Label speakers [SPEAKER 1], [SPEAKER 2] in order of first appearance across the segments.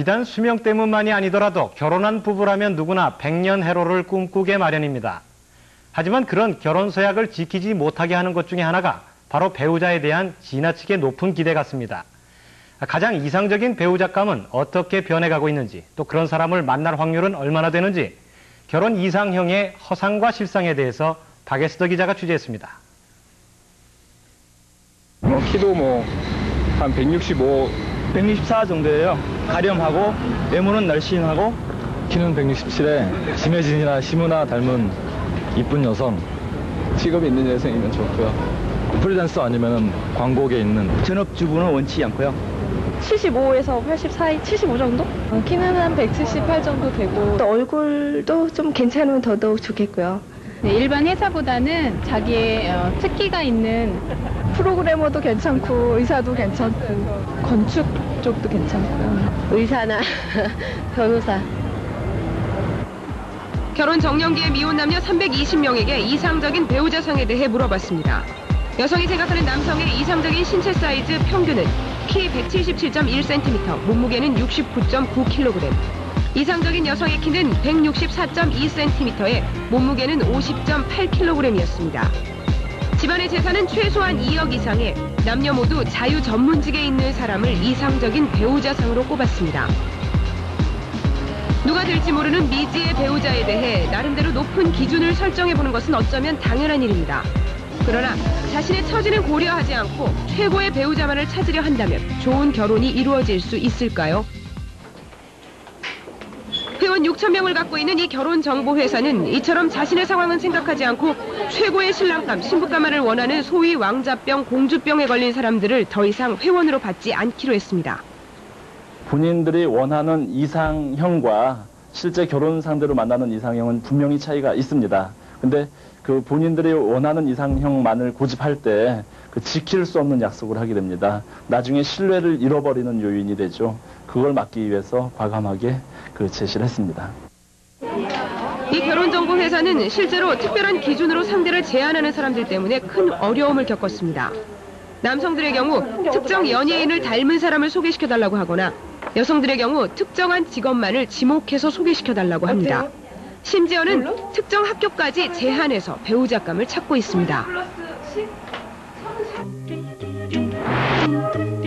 [SPEAKER 1] 비단 수명 때문만이 아니더라도 결혼한 부부라면 누구나 백년 해로를 꿈꾸게 마련입니다. 하지만 그런 결혼 서약을 지키지 못하게 하는 것 중에 하나가 바로 배우자에 대한 지나치게 높은 기대 같습니다. 가장 이상적인 배우자감은 어떻게 변해가고 있는지 또 그런 사람을 만날 확률은 얼마나 되는지 결혼 이상형의 허상과 실상에 대해서 박에스더 기자가 취재했습니다.
[SPEAKER 2] 뭐 키도 뭐 한 165,
[SPEAKER 3] 164 정도예요. 가렴하고 외모는 날씬하고
[SPEAKER 4] 키는 167에 심혜진이나 심은아 닮은 이쁜 여성
[SPEAKER 2] 직업이 있는 여성이면 좋고요.
[SPEAKER 4] 프리랜서 아니면 광고계에 있는
[SPEAKER 3] 전업주부는 원치 않고요.
[SPEAKER 5] 75에서 80 사이, 75 정도? 어, 키는 한 178 정도 되고
[SPEAKER 6] 또 얼굴도 좀 괜찮으면 더더욱 좋겠고요.
[SPEAKER 5] 네, 일반 회사보다는 자기의 어, 특기가 있는 프로그래머도 괜찮고 의사도 괜찮고 건축 쪽도 괜찮고요.
[SPEAKER 6] 의사나 변호사.
[SPEAKER 7] 결혼 정년기의 미혼 남녀 320명에게 이상적인 배우자상에 대해 물어봤습니다. 여성이 생각하는 남성의 이상적인 신체 사이즈 평균은 키 177.1cm, 몸무게는 69.9kg. 이상적인 여성의 키는 164.2cm에 몸무게는 50.8kg이었습니다. 집안의 재산은 최소한 2억 이상의 남녀 모두 자유 전문직에 있는 사람을 이상적인 배우자상으로 꼽았습니다. 누가 될지 모르는 미지의 배우자에 대해 나름대로 높은 기준을 설정해 보는 것은 어쩌면 당연한 일입니다. 그러나 자신의 처지는 고려하지 않고 최고의 배우자만을 찾으려 한다면 좋은 결혼이 이루어질 수 있을까요? 회원 6천 명을 갖고 있는 이 결혼 정보 회사는 이처럼 자신의 상황은 생각하지 않고 최고의 신랑감, 신부감만을 원하는 소위 왕자병, 공주병에 걸린 사람들을 더 이상 회원으로 받지 않기로 했습니다.
[SPEAKER 8] 본인들이 원하는 이상형과 실제 결혼 상대로 만나는 이상형은 분명히 차이가 있습니다. 근데 그 본인들이 원하는 이상형만을 고집할 때 그 지킬 수 없는 약속을 하게 됩니다. 나중에 신뢰를 잃어버리는 요인이 되죠. 그걸 막기 위해서 과감하게 그 제시를 했습니다.
[SPEAKER 7] 이 결혼정보 회사는 실제로 특별한 기준으로 상대를 제한하는 사람들 때문에 큰 어려움을 겪었습니다. 남성들의 경우 특정 연예인을 닮은 사람을 소개시켜달라고 하거나 여성들의 경우 특정한 직업만을 지목해서 소개시켜달라고 합니다. 심지어는 특정 학교까지 제한해서 배우자감을 찾고 있습니다.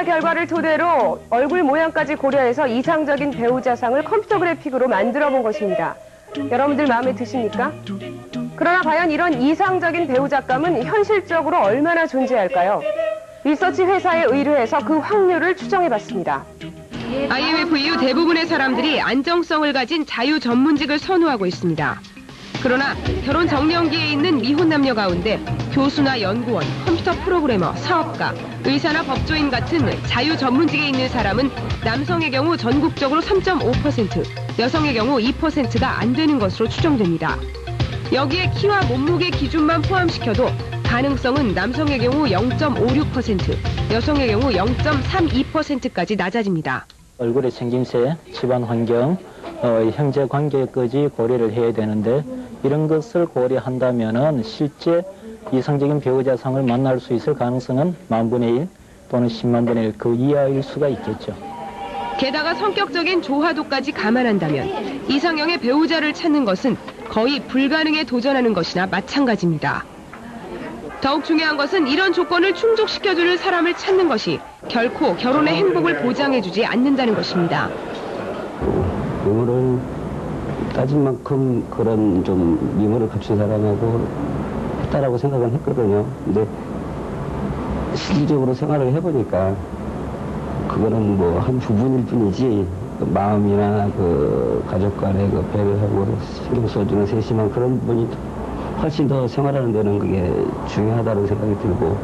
[SPEAKER 9] 조사 결과를 토대로 얼굴 모양까지 고려해서 이상적인 배우자상을 컴퓨터 그래픽으로 만들어 본 것입니다. 여러분들 마음에 드십니까? 그러나 과연 이런 이상적인 배우자감은 현실적으로 얼마나 존재할까요? 리서치 회사에 의뢰해서 그 확률을 추정해 봤습니다.
[SPEAKER 7] IMF 이후 대부분의 사람들이 안정성을 가진 자유 전문직을 선호하고 있습니다. 그러나 결혼 정년기에 있는 미혼 남녀 가운데 교수나 연구원, 컴퓨터 프로그래머, 사업가, 의사나 법조인 같은 자유 전문직에 있는 사람은 남성의 경우 전국적으로 3.5%, 여성의 경우 2%가 안 되는 것으로 추정됩니다. 여기에 키와 몸무게 기준만 포함시켜도 가능성은 남성의 경우 0.56%, 여성의 경우 0.32%까지 낮아집니다.
[SPEAKER 10] 얼굴의 생김새, 집안 환경, 어, 형제 관계까지 고려를 해야 되는데 이런 것을 고려한다면은 실제 이상적인 배우자상을 만날 수 있을 가능성은 만분의 일 또는 10만 분의 일 그 이하일 수가 있겠죠.
[SPEAKER 7] 게다가 성격적인 조화도까지 감안한다면 이상형의 배우자를 찾는 것은 거의 불가능에 도전하는 것이나 마찬가지입니다. 더욱 중요한 것은 이런 조건을 충족시켜주는 사람을 찾는 것이 결코 결혼의 행복을 보장해주지 않는다는 것입니다.
[SPEAKER 11] 따질 만큼 그런 좀 미모를 갖춘 사람하고 했다라고 생각은 했거든요. 근데 실질적으로 생활을 해보니까 그거는 뭐 한 부분일 뿐이지 그 마음이나 그 가족 간의 그 배려하고 신경 써주는 세심한 그런 부분이 훨씬 더 생활하는 데는 그게 중요하다는 생각이 들고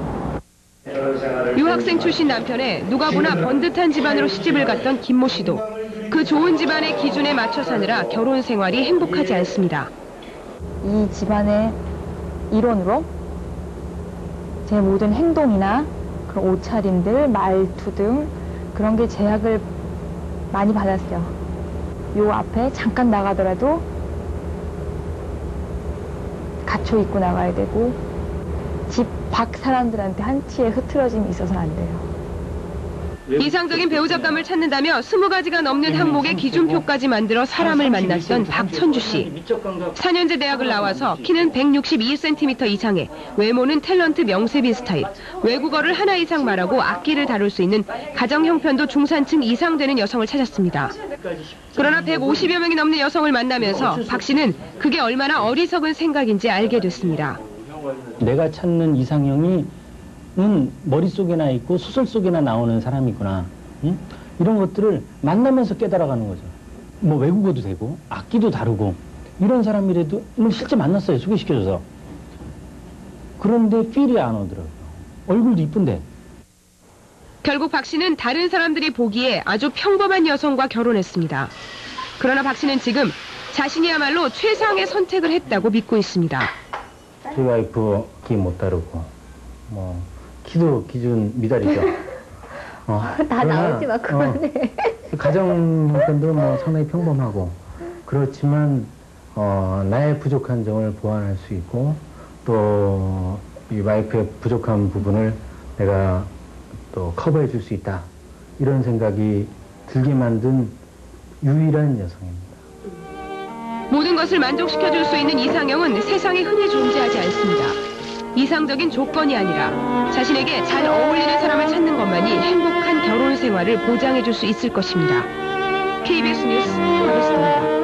[SPEAKER 7] 유학생 출신 남편에 누가 보나 번듯한 집안으로 시집을 갔던 김모 씨도 그 좋은 집안의 기준에 맞춰 사느라 결혼 생활이 행복하지 않습니다.
[SPEAKER 12] 이 집안의 일원으로 제 모든 행동이나 그런 옷차림들, 말투 등 그런 게 제약을 많이 받았어요. 요 앞에 잠깐 나가더라도 갖춰 입고 나가야 되고 집 밖 사람들한테 한치의 흐트러짐이 있어서는 안 돼요.
[SPEAKER 7] 이상적인 배우자감을 찾는다며 20가지가 넘는 항목의 기준표까지 만들어 사람을 만났던 박천주 씨. 4년제 대학을 나와서 키는 162cm 이상에 외모는 탤런트 명세비 스타일, 외국어를 하나 이상 말하고 악기를 다룰 수 있는 가정 형편도 중산층 이상 되는 여성을 찾았습니다. 그러나 150여 명이 넘는 여성을 만나면서 박 씨는 그게 얼마나 어리석은 생각인지 알게 됐습니다.
[SPEAKER 13] 내가 찾는 이상형이 는 머릿속에나 있고 소설 속에나 나오는 사람이구나. 응? 이런 것들을 만나면서 깨달아가는 거죠. 뭐 외국어도 되고 악기도 다루고 이런 사람이라도 뭐 실제 만났어요. 소개시켜줘서. 그런데 필이 안 오더라고요. 얼굴도 이쁜데.
[SPEAKER 7] 결국 박 씨는 다른 사람들이 보기에 아주 평범한 여성과 결혼했습니다. 그러나 박 씨는 지금 자신이야말로 최상의 선택을 했다고 믿고 있습니다.
[SPEAKER 13] 제 와이프 키못 다루고 뭐 키도 기준 미달이죠. 어,
[SPEAKER 14] 다
[SPEAKER 13] 그러나,
[SPEAKER 14] 나오지 마, 그만해.
[SPEAKER 13] 어, 가정 형편도 뭐 상당히 평범하고 그렇지만 어, 나의 부족한 점을 보완할 수 있고 또 이 와이프의 부족한 부분을 내가 또 커버해 줄 수 있다 이런 생각이 들게 만든 유일한 여성입니다.
[SPEAKER 7] 모든 것을 만족시켜 줄 수 있는 이상형은 세상에 흔히 존재하지 않습니다. 이상적인 조건이 아니라 자신에게 잘 어울리는 사람을 찾는 것만이 행복한 결혼 생활을 보장해 줄 수 있을 것입니다. KBS 뉴스 박예수입니다.